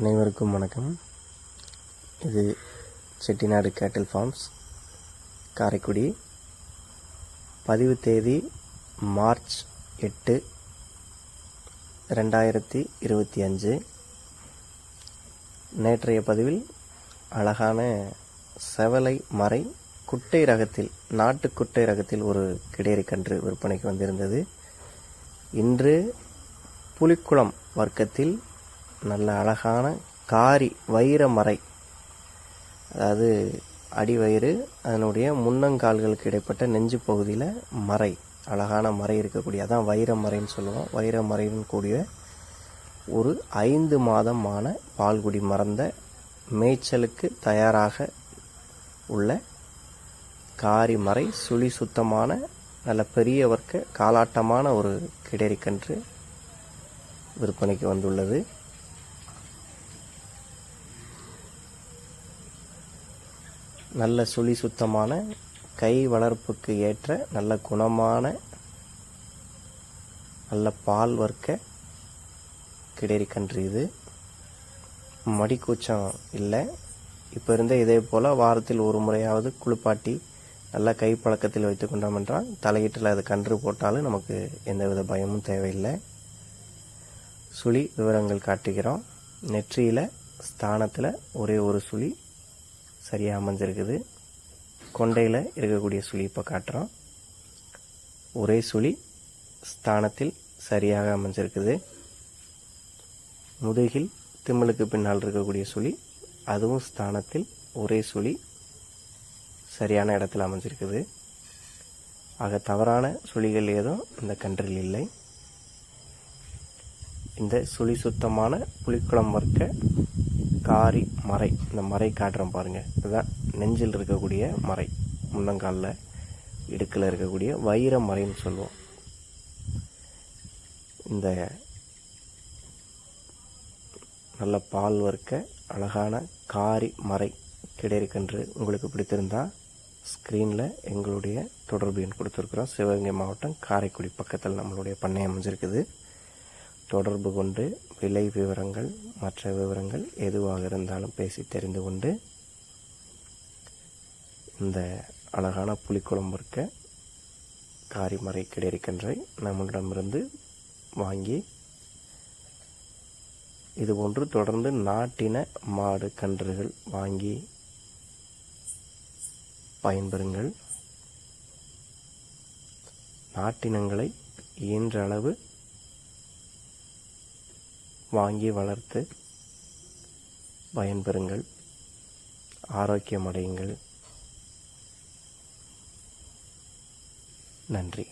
அனைவருக்கும் வணக்கம். இது செட்டிநாடு கேட்டில் ஃபார்ம்ஸ் காரைக்குடி. பதிவு தேதி மார்ச் எட்டு ரெண்டாயிரத்தி இருபத்தி அஞ்சு. நேற்றைய பதிவில் அழகான செவலை மறை குட்டை ரகத்தில் நாட்டு குட்டை ரகத்தில் ஒரு கிடையறி கன்று விற்பனைக்கு வந்திருந்தது. இன்று புலிக்குளம் வர்க்கத்தில் நல்ல அழகான காரி வைர மறை. அதாவது அடிவயிறு அதனுடைய முன்னங்கால்களுக்கு இடைப்பட்ட நெஞ்சு பகுதியில் மறை. அழகான மறை இருக்கக்கூடிய அதான் வைரமறைன்னு சொல்லுவோம். வைரமறைன்னு கூடிய ஒரு ஐந்து மாதமான பால்குடி மறந்த மேய்ச்சலுக்கு தயாராக உள்ள காரி மறை சுழி சுத்தமான நல்ல பெரியவர்க்க காலாட்டமான ஒரு கிடைரிக்கன்று விற்பனைக்கு வந்துள்ளது. நல்ல சுழி சுத்தமான கை வளர்ப்புக்கு ஏற்ற நல்ல குணமான நல்ல பால் வர்க்க கிடேரி கன்று இது. மடிக்கூச்சம் இல்லை. இப்போ இருந்த இதே போல் வாரத்தில் ஒரு முறையாவது குளிப்பாட்டி நல்லா கை பழக்கத்தில் வைத்து கொண்டோம் என்றால் தலையீட்டில் அது கன்று போட்டாலும் நமக்கு எந்தவித பயமும் தேவையில்லை. சுழி விவரங்கள் காட்டுகிறோம். நெற்றியில் ஸ்தானத்தில் ஒரே ஒரு சுழி சரியாக அமைஞ்சிருக்குது. கொண்டையில் இருக்கக்கூடிய சுழி இப்போ காட்டுறோம். ஒரே சுழி ஸ்தானத்தில் சரியாக அமைஞ்சிருக்குது. முதுகில் திம்மலுக்கு பின்னால் இருக்கக்கூடிய சுழி அதுவும் ஸ்தானத்தில் ஒரே சுழி சரியான இடத்துல அமைஞ்சிருக்குது. ஆக தவறான சுழிகள் ஏதும் இந்த கன்றில் இல்லை. இந்த சுழி சுத்தமான புலிக்குளம் வர்க்க காரி மறை. இந்த மறை காட்டுறோம் பாருங்கள் இதுதான் நெஞ்சில் இருக்கக்கூடிய மறை. முன்னங்காலில் இடுக்கில் இருக்கக்கூடிய வைர மறைன்னு சொல்லுவோம். இந்த நல்ல பால் வர்க்க அழகான காரி மறை கிடையிருக்கின்று உங்களுக்கு பிடித்திருந்தால் ஸ்க்ரீனில் எங்களுடைய தொடர்பு எண் கொடுத்துருக்குறோம். சிவகங்கை மாவட்டம் காரைக்குடி பக்கத்தில் நம்மளுடைய பண்ணை அமைஞ்சிருக்குது. தொடர்பு கொண்டு விலை விவரங்கள் மற்ற விவரங்கள் எதுவாக இருந்தாலும் பேசி தெரிந்து கொண்டு இந்த அழகான புளிக்குழம்பு இருக்க காரிமறை கிடைக்கின்றை நம்மளிடமிருந்து வாங்கி இதுபோன்று தொடர்ந்து நாட்டின மாடு கன்றுகள் வாங்கி பயன்பெறுங்கள். நாட்டினங்களை இயன்ற அளவு வாங்கி வளர்த்து பயன்பெறுங்கள். ஆரோக்கியமடையுங்கள். நன்றி.